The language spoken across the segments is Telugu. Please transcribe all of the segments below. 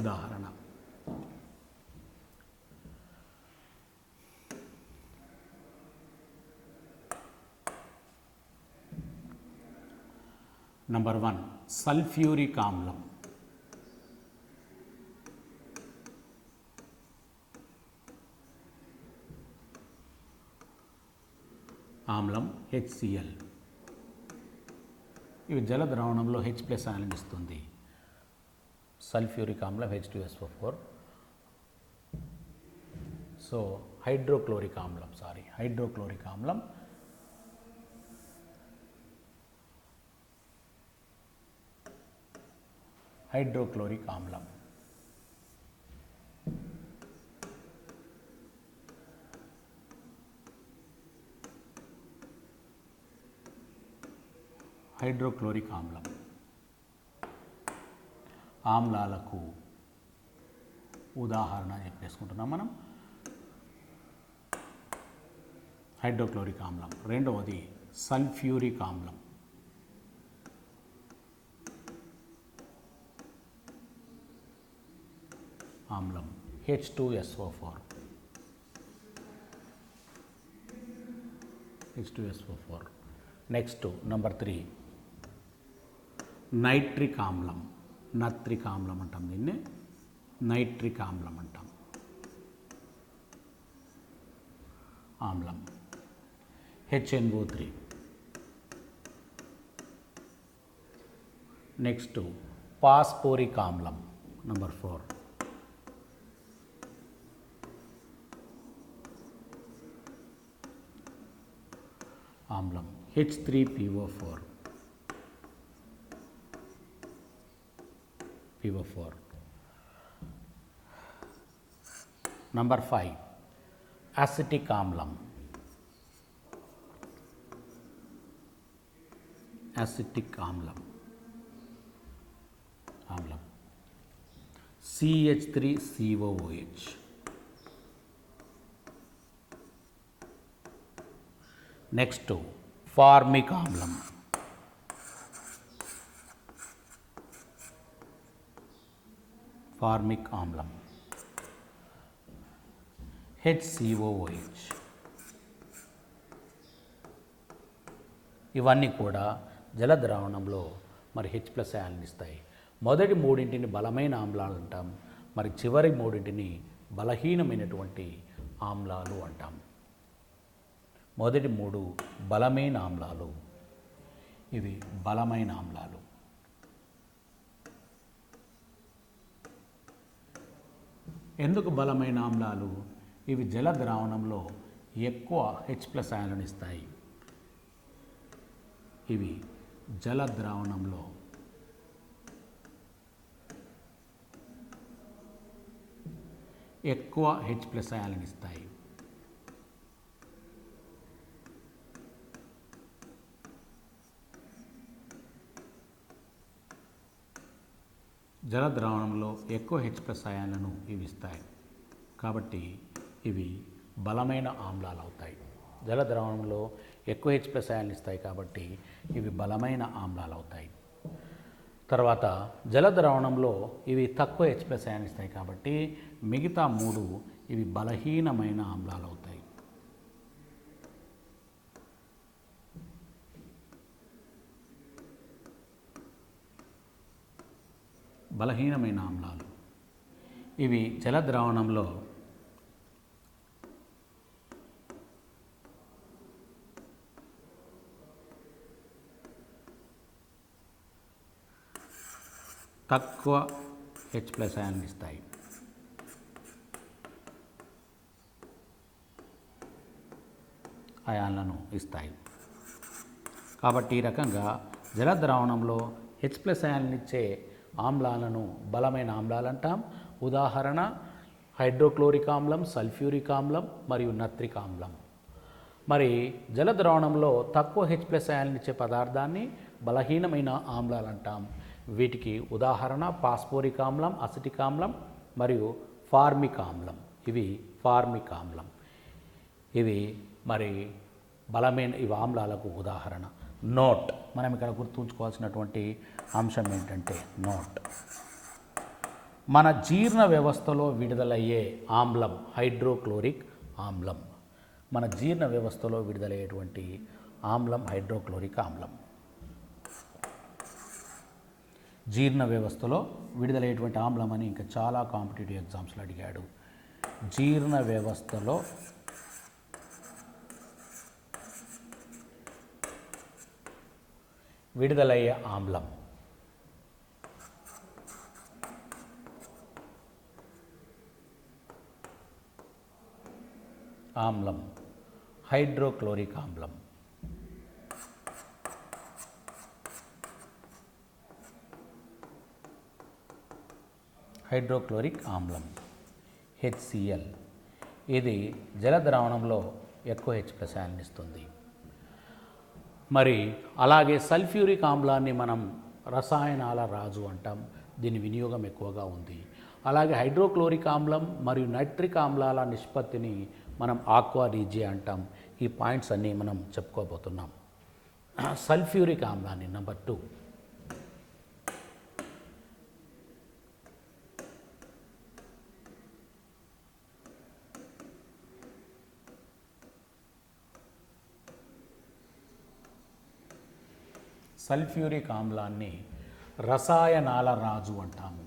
ఉదాహరణ. నంబర్ వన్ సల్ఫ్యూరిక్ ఆమ్లం. ఆమ్లం హెచ్సిఎల్ ఇవి జల ద్రావణంలో హెచ్ ప్లస్ ఆయిల్ని ఇస్తుంది సల్ఫ్యూరిక్ ఆమ్లం H two S O four so hydrochloric ఆమ్లం సారీ హైడ్రోక్లోరిక్ ఆమ్లం హైడ్రోక్లోరిక్ ఆమ్లం హైడ్రోక్లోరిక్ ఆమ్లం ఆమ్లాలకు ఉదాహరణ చెప్పేసుకుంటున్నాం మనం. హైడ్రోక్లోరిక్ ఆమ్లం. రెండవది సల్ఫ్యూరిక్ ఆమ్లం. ఆమ్లం. H two S O four H two S O four next number three nitric ఆమ్లం. నత్రిక ఆమ్లం అంటాం దీన్ని. నైట్రిక్ ఆమ్లం. అంటాం ఆమ్లం హెచ్ఎన్ఓ త్రీ. నెక్స్ట్ పాస్పోరిక్ ఆమ్లం నంబర్ ఫోర్. ఆమ్లం. H three P O four. PO4. Number 5 acetic amlam. Acetic amlam. Amlam. CH3COOH. Next to formic amlam. Formic ఆమ్లం. H C O O H ఇవన్నీ కూడా జల ద్రావణంలో మరి హెచ్ ప్లస్ అయాన్ని ఇస్తాయి మొదటి మూడింటిని బలమైన ఆమ్లాలు అంటాం. మరి చివరి మూడింటిని బలహీనమైనటువంటి ఆమ్లాలు అంటాం. మొదటి మూడు బలమైన ఆమ్లాలు. ఇవి బలమైన ఆమ్లాలు. ఎందుకు బలమైన ఆమ్లాలు? ఇవి జల ద్రావణంలో ఎక్కువ హెచ్ ప్లస్ ఆయిలను ఇస్తాయి. ఇవి జల ద్రావణంలో ఎక్కువ హెచ్ ప్లస్ ఆయిలను ఇస్తాయి. జల ద్రావణంలో ఎక్కువ హెచ్ ప్లస్ అయాన్లను ఇవి ఇస్తాయి. కాబట్టి ఇవి బలమైన ఆమ్లాలు అవుతాయి జల ద్రావణంలో ఎక్కువ హెచ్ ప్లస్ అయాన్లు ఇస్తాయి కాబట్టి ఇవి బలమైన ఆమ్లాలు అవుతాయి తర్వాత జల ద్రావణంలో ఇవి తక్కువ హెచ్ ప్లస్ ఇస్తాయి కాబట్టి మిగతా మూడు ఇవి బలహీనమైన ఆమ్లాలు అవుతాయి బలహీనమైన ఆమ్లాలు. ఇవి జల ద్రావణంలో తక్కువ హెచ్ ప్లస్ అయాన్ని ఇస్తాయి. అయాన్లను ఇస్తాయి. కాబట్టి ఈ రకంగా జల ద్రావణంలో హెచ్ ప్లస్ అయాన్లు ఇచ్చే ఆమ్లాలను బలమైన ఆమ్లాలు అంటాం ఉదాహరణ హైడ్రోక్లోరిక్ ఆమ్లం సల్ఫ్యూరిక్ ఆమ్లం మరియు నత్రిక్ ఆమ్లం. మరి జల ద్రావణంలో తక్కువ హెచ్ ప్లస్ ఇచ్చే పదార్థాన్ని బలహీనమైన ఆమ్లాలు అంటాం వీటికి ఉదాహరణ పాస్పోరిక్ ఆమ్లం అసిటిక్ ఆమ్లం మరియు ఫార్మిక్ ఆమ్లం. ఇవి ఫార్మిక్ ఆమ్లం. ఇవి మరి బలమైన ఇవి ఆమ్లాలకు ఉదాహరణ. నోట్ మనం ఇక్కడ గుర్తుంచుకోవాల్సినటువంటి అంశం ఏంటంటే నోట్ మన జీర్ణ వ్యవస్థలో విడుదలయ్యే ఆమ్లం హైడ్రోక్లోరిక్ ఆమ్లం. మన జీర్ణ వ్యవస్థలో విడుదలయ్యేటువంటి ఆమ్లం హైడ్రోక్లోరిక్ ఆమ్లం. జీర్ణ వ్యవస్థలో విడుదలయ్యేటువంటి ఆమ్లం అని ఇంకా చాలా కాంపిటేటివ్ ఎగ్జామ్స్లో అడిగాడు. జీర్ణ వ్యవస్థలో విడుదలయ్యే ఆమ్లం. ఆమ్లం. హైడ్రోక్లోరిక్ ఆమ్లం. హైడ్రోక్లోరిక్ ఆమ్లం. హెచ్సిఎల్ ఇది జల ద్రావణంలో ఎక్కువ హెచ్ ప్రసాయాన్ని ఇస్తుంది. మరి అలాగే సల్ఫ్యూరిక్ ఆమ్లాన్ని మనం రసాయనాల రాజు అంటాం. దీని వినియోగం ఎక్కువగా ఉంది. అలాగే హైడ్రోక్లోరిక్ ఆమ్లం మరియు నైట్రిక్ ఆమ్లాల నిష్పత్తిని మనం ఆక్వా రీజే అంటాం. ఈ పాయింట్స్ అన్నీ మనం చెప్పుకోబోతున్నాం. సల్ఫ్యూరిక్ ఆమ్లాన్ని నెంబర్ టూ. సల్ఫ్యూరిక్ ఆమ్లాన్ని రసాయనాల రాజు అంటాము.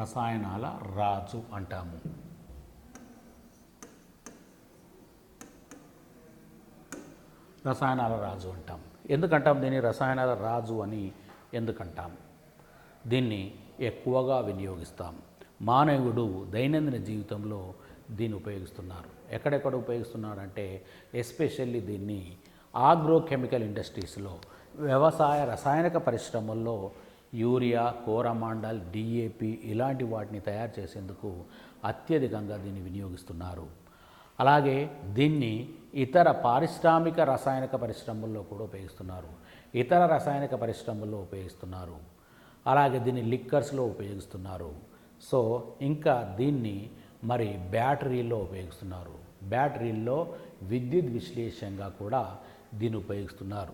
రసాయనాల రాజు అంటాము. రసాయనాల రాజు అంటాం. ఎందుకంటాం దీన్ని? రసాయనాల రాజు అని ఎందుకంటాం? దీన్ని ఎక్కువగా వినియోగిస్తాం. మానవుడు దైనందిన జీవితంలో దీన్ని ఉపయోగిస్తున్నారు. ఎక్కడెక్కడ ఉపయోగిస్తున్నారంటే ఎస్పెషల్లీ దీన్ని ఆగ్రోకెమికల్ ఇండస్ట్రీస్లో వ్యవసాయ రసాయనిక పరిశ్రమల్లో యూరియా కోరమాండల్ డిఏపి ఇలాంటి వాటిని తయారు చేసేందుకు అత్యధికంగా దీన్ని వినియోగిస్తున్నారు. అలాగే దీన్ని ఇతర పారిశ్రామిక రసాయనిక పరిశ్రమల్లో కూడా ఉపయోగిస్తున్నారు. ఇతర రసాయనిక పరిశ్రమల్లో ఉపయోగిస్తున్నారు. అలాగే దీన్ని లిక్కర్స్లో ఉపయోగిస్తున్నారు. సో ఇంకా దీన్ని మరి బ్యాటరీలో ఉపయోగిస్తున్నారు. బ్యాటరీల్లో విద్యుత్ విశ్లేషంగా కూడా దీన్ని ఉపయోగిస్తున్నారు.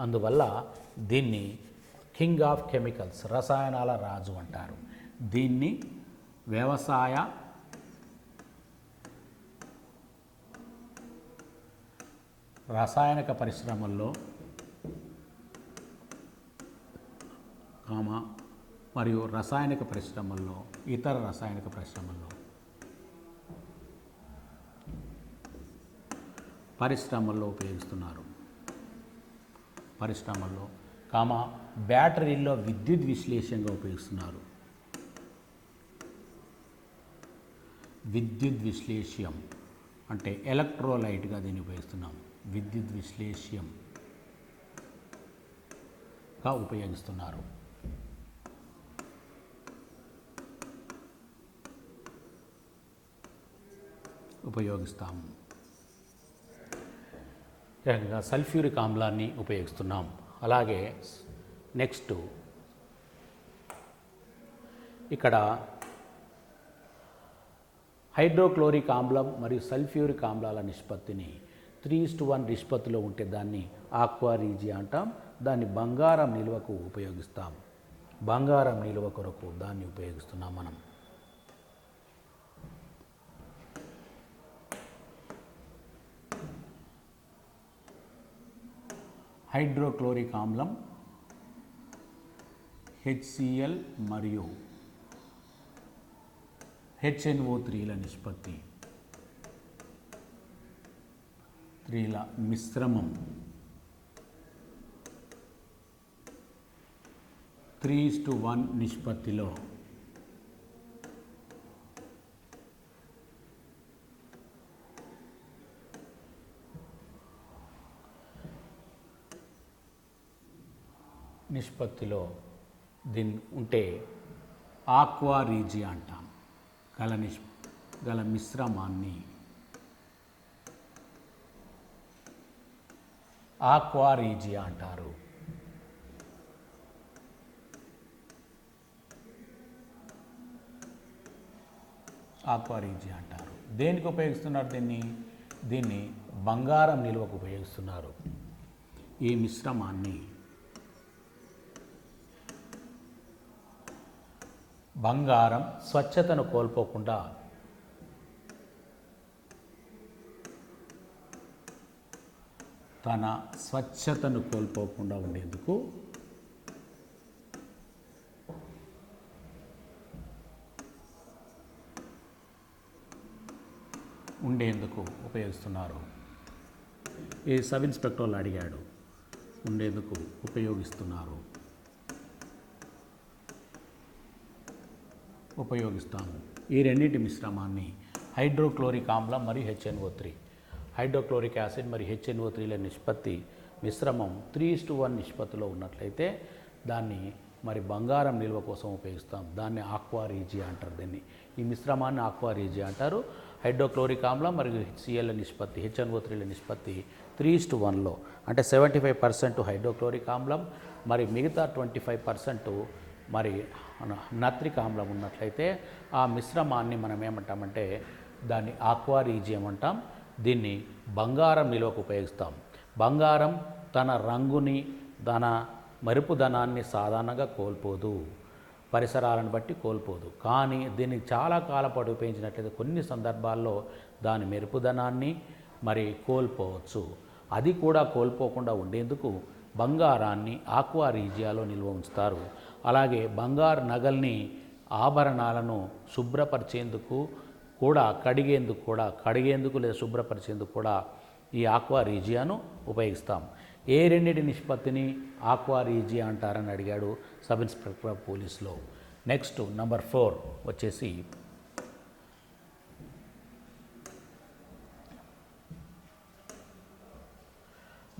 అందువల్ల దీన్ని కింగ్ ఆఫ్ కెమికల్స్ రసాయనాల రాజు అంటారు. దీన్ని వ్యవసాయ రసాయనిక పరిశ్రమల్లో కామ మరియు రసాయనిక పరిశ్రమల్లో ఇతర రసాయనిక పరిశ్రమల్లో పరిశ్రమల్లో ఉపయోగిస్తున్నారు. పరిశ్రమల్లో. కామ బ్యాటరీల్లో విద్యుత్ విశ్లేషంగా ఉపయోగిస్తున్నారు. విద్యుత్ విశ్లేష్యం అంటే ఎలక్ట్రోలైట్గా దీన్ని ఉపయోగిస్తున్నాం. విద్యుత్ విశ్లేష్యంగా ఉపయోగిస్తున్నారు. ఉపయోగిస్తాము సల్ఫ్యూరిక్ ఆమ్లాన్ని ఉపయోగిస్తున్నాం. అలాగే నెక్స్ట్ ఇక్కడ హైడ్రోక్లోరిక్ ఆమ్లం మరియు సల్ఫ్యూరిక్ ఆమ్లాల నిష్పత్తిని త్రీ టు వన్ నిష్పత్తిలో ఉంటే దాన్ని ఆక్వారీజీ అంటాం. దాన్ని బంగారం నిల్వకు ఉపయోగిస్తాం. బంగారం నిల్వ కొరకు దాన్ని ఉపయోగిస్తున్నాం మనం. హైడ్రోక్లోరిక్ ఆమ్లం హెచ్సిఎల్ మరియు హెచ్ఎన్ఓ త్రీల నిష్పత్తి. త్రీల మిశ్రమం. త్రీ టు వన్ నిష్పత్తిలో. నిష్పత్తిలో దీని ఉంటే ఆక్వా రీజి అంటాం. గల నిష్ గల మిశ్రమాన్ని. ఆక్వా రీజి అంటారు. ఆక్వా రీజి అంటారు. దేనికి ఉపయోగిస్తున్నారు దీన్ని? దీన్ని బంగారం నిల్వకు ఉపయోగిస్తున్నారు. ఈ మిశ్రమాన్ని బంగారం స్వచ్ఛతను కోల్పోకుండా. తన స్వచ్ఛతను కోల్పోకుండా ఉండేందుకు. ఉండేందుకు ఉపయోగిస్తున్నారు. ఈ సబ్ ఇన్స్పెక్టర్ అడిగాడు. ఉండేందుకు ఉపయోగిస్తున్నారు. ఉపయోగిస్తాము. ఈ రెండింటి మిశ్రమాన్ని హైడ్రోక్లోరిక్ ఆమ్లం మరియు హెచ్ఎన్ఓ త్రీ హైడ్రోక్లోరిక్ యాసిడ్ మరియు హెచ్ఎన్ఓ త్రీల నిష్పత్తి మిశ్రమం త్రీ టు వన్ నిష్పత్తిలో ఉన్నట్లయితే దాన్ని మరి బంగారం నిల్వ కోసం ఉపయోగిస్తాం. దాన్ని ఆక్వారీజీ అంటారు దీన్ని. ఈ మిశ్రమాన్ని ఆక్వారీజీ అంటారు. హైడ్రోక్లోరిక్ ఆమ్లం మరియు హెచ్సిఎల్ నిష్పత్తి హెచ్ఎన్ఓ త్రీల నిష్పత్తి త్రీ టు వన్లో అంటే సెవెంటీ ఫైవ్ పర్సెంట్ హైడ్రోక్లోరిక్ ఆమ్లం మరి మిగతా ట్వంటీ ఫైవ్ పర్సెంట్ మరి నత్రిక ఆమ్లం ఉన్నట్లయితే ఆ మిశ్రమాన్ని మనం ఏమంటామంటే దాన్ని ఆక్వా రీజియం అంటాం. దీన్ని బంగారం నిల్వకు ఉపయోగిస్తాం. బంగారం తన రంగుని తన మెరుపుదనాన్ని సాధారణంగా కోల్పోదు. పరిసరాలను బట్టి కోల్పోదు. కానీ దీన్ని చాలా కాలపాటు ఉపయోగించినట్లయితే కొన్ని సందర్భాల్లో దాని మెరుపుదనాన్ని మరి కోల్పోవచ్చు. అది కూడా కోల్పోకుండా ఉండేందుకు బంగారాన్ని ఆక్వా రీజియాలో నిల్వ ఉంచుతారు. అలాగే బంగారు నగల్ని ఆభరణాలను శుభ్రపరిచేందుకు కూడా కడిగేందుకు కూడా కడిగేందుకు లేదా శుభ్రపరిచేందుకు కూడా ఈ ఆక్వా రీజియాను ఉపయోగిస్తాం. ఏ రెండింటి నిష్పత్తిని ఆక్వా రీజియా అంటారని అడిగాడు సబ్ ఇన్స్పెక్టర్ ఆఫ్ పోలీస్లో. నెక్స్ట్ నంబర్ ఫోర్ వచ్చేసి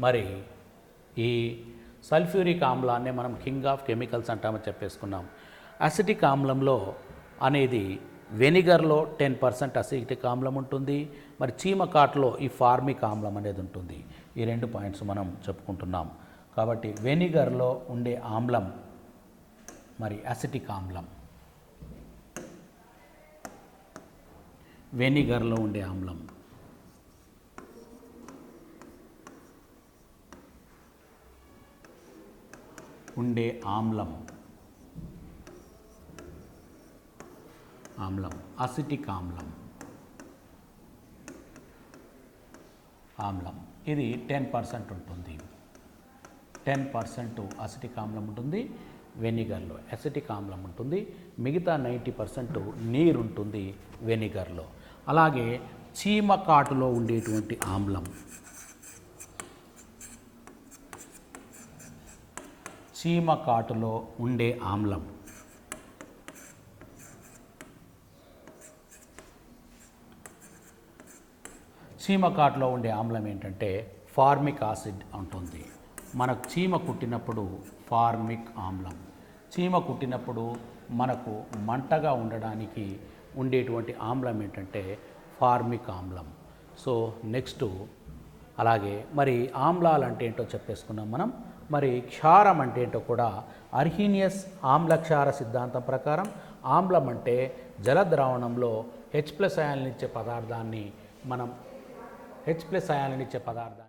మరి ఈ సల్ఫ్యూరిక్ ఆమ్లాన్ని మనం కింగ్ ఆఫ్ కెమికల్స్ అంటామని చెప్పేసుకున్నాం. అసిటిక్ ఆమ్లంలో అనేది వెనిగర్లో టెన్ పర్సెంట్ అసిటిక్ ఆమ్లం ఉంటుంది. మరి చీమకాట్లో ఈ ఫార్మిక్ ఆమ్లం అనేది ఉంటుంది. ఈ రెండు పాయింట్స్ మనం చెప్పుకుంటున్నాం. కాబట్టి వెనిగర్లో ఉండే ఆమ్లం మరి అసిటిక్ ఆమ్లం. వెనిగర్లో ఉండే ఆమ్లం. ఉండే ఆమ్లం. ఆమ్లం. అసిటిక్ ఆమ్లం. ఆమ్లం. ఇది టెన్ పర్సెంట్ ఉంటుంది. టెన్ పర్సెంట్ అసిటిక్ ఆమ్లం ఉంటుంది వెనిగర్లో. అసిటిక్ ఆమ్లం ఉంటుంది మిగతా నైంటీ పర్సెంట్ నీరు ఉంటుంది వెనిగర్లో. అలాగే చీమకాటులో ఉండేటువంటి ఆమ్లం. చీమకాటులో ఉండే ఆమ్లం. చీమ కాటులో ఉండే ఆమ్లం ఏంటంటే ఫార్మిక్ యాసిడ్ ఉంటుంది మనకు చీమ కుట్టినప్పుడు ఫార్మిక్ ఆమ్లం. చీమ కుట్టినప్పుడు మనకు మంటగా ఉండడానికి ఉండేటువంటి ఆమ్లం ఏంటంటే ఫార్మిక్ ఆమ్లం. సో నెక్స్ట్ అలాగే మరి ఆమ్లాలు అంటే ఏంటో చెప్పేసుకున్నాం మనం. మరి క్షారం అంటే ఏంటో కూడా అర్హీనియస్ ఆమ్లక్షార సిద్ధాంతం ప్రకారం ఆమ్లం అంటే జలద్రావణంలో హెచ్ ప్లస్ అయాన్నిచ్చే పదార్థాన్ని మనం హెచ్ ప్లస్ అయాన్నిచ్చే పదార్థాన్ని